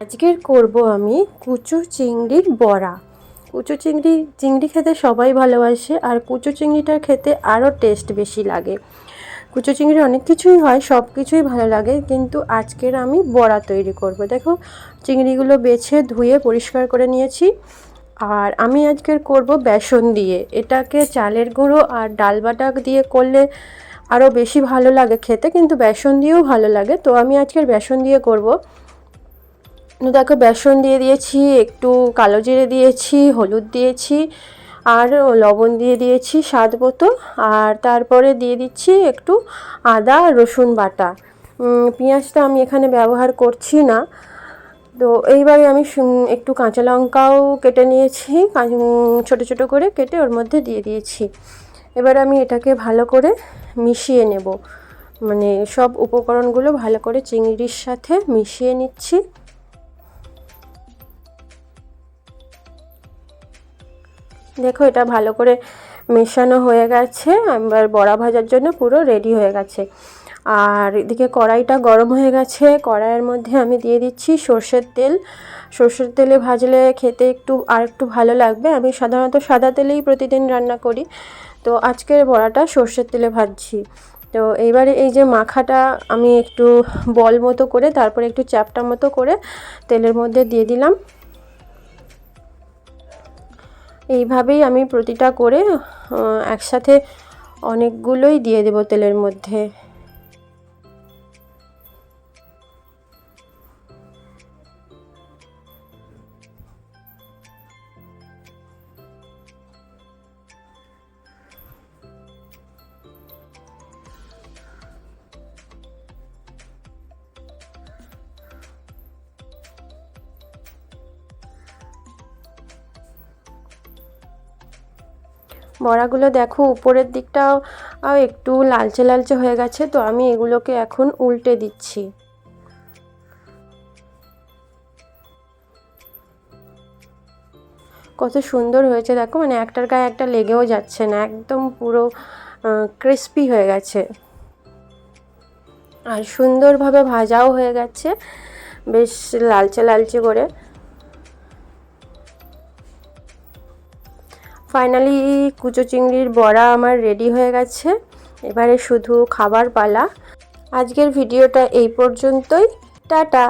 আজকের করব আমি কুচু চিংড়ির বড়া। কুচু চিংড়ি চিংড়ি খেতে সবাই ভালোবাসে আর কুচো চিংড়িটা খেতে আরও টেস্ট বেশি লাগে। কুচো চিংড়ি অনেক কিছুই হয়, সব কিছুই ভালো লাগে, কিন্তু আজকের আমি বড়া তৈরি করব। দেখো, চিংড়িগুলো বেছে ধুয়ে পরিষ্কার করে নিয়েছি আর আমি আজকের করব বেসন দিয়ে। এটাকে চালের গুঁড়ো আর ডাল বাটা দিয়ে করলে আরও বেশি ভালো লাগে খেতে, কিন্তু বেসন দিয়েও ভালো লাগে। তো আমি আজকের বেসন দিয়ে করব। দেখো বেসন দিয়ে দিয়েছি, একটু কালো জিরে দিয়েছি, হলুদ দিয়েছি আর লবণ দিয়ে দিয়েছি স্বাদ মতো। আর তারপরে দিয়ে দিচ্ছি একটু আদা রসুন বাটা। পেঁয়াজটা আমি এখানে ব্যবহার করছি না। তো এইবারে আমি একটু কাঁচা লঙ্কাও কেটে নিয়েছি ছোট ছোট করে কেটে ওর মধ্যে দিয়ে দিয়েছি। এবার আমি এটাকে ভালো করে মিশিয়ে নেব। মানে সব উপকরণগুলো ভালো করে চিংড়ির সাথে মিশিয়ে নিচ্ছি। দেখো, এটা ভালো করে মেশানো হয়ে গেছে। এবার বড়া ভাজার জন্য পুরো রেডি হয়ে গেছে। আর এদিকে কড়াইটা গরম হয়ে গেছে। কড়াইয়ের মধ্যে আমি দিয়ে দিচ্ছি সর্ষের তেল। সর্ষের তেলে ভাজলে খেতে একটু, আর একটু ভালো লাগবে। আমি সাধারণত সাদা তেলেই প্রতিদিন রান্না করি। তো আজকের বড়াটা সর্ষের তেলে ভাজছি। তো এইবারে এই যে মাখাটা আমি একটু বল মতো করে, তারপরে একটু চ্যাপটা মতো করে তেলের মধ্যে দিয়ে দিলাম। এইভাবেই আমি প্রতিটা করে একসাথে অনেকগুলোই দিয়ে দেবো তেলের মধ্যে। বড়াগুলো দেখো, উপরের দিকটাও একটু লালচে লালচে হয়ে গেছে, তো আমি এগুলোকে এখন উল্টে দিচ্ছি। কত সুন্দর হয়েছে, দেখো মানে একটার গায়ে একটা লেগেও যাচ্ছে না, একদম পুরো ক্রিস্পি হয়ে গেছে। আর সুন্দরভাবে ভাজাও হয়ে গেছে, বেশ লালচে লালচে করে। ফাইনালি কুচো চিংড়ির বড়া আমার রেডি হয়ে গেছে। এবারে শুধু খাবার পালা। আজকের ভিডিওটা এই পর্যন্তই। টাটা!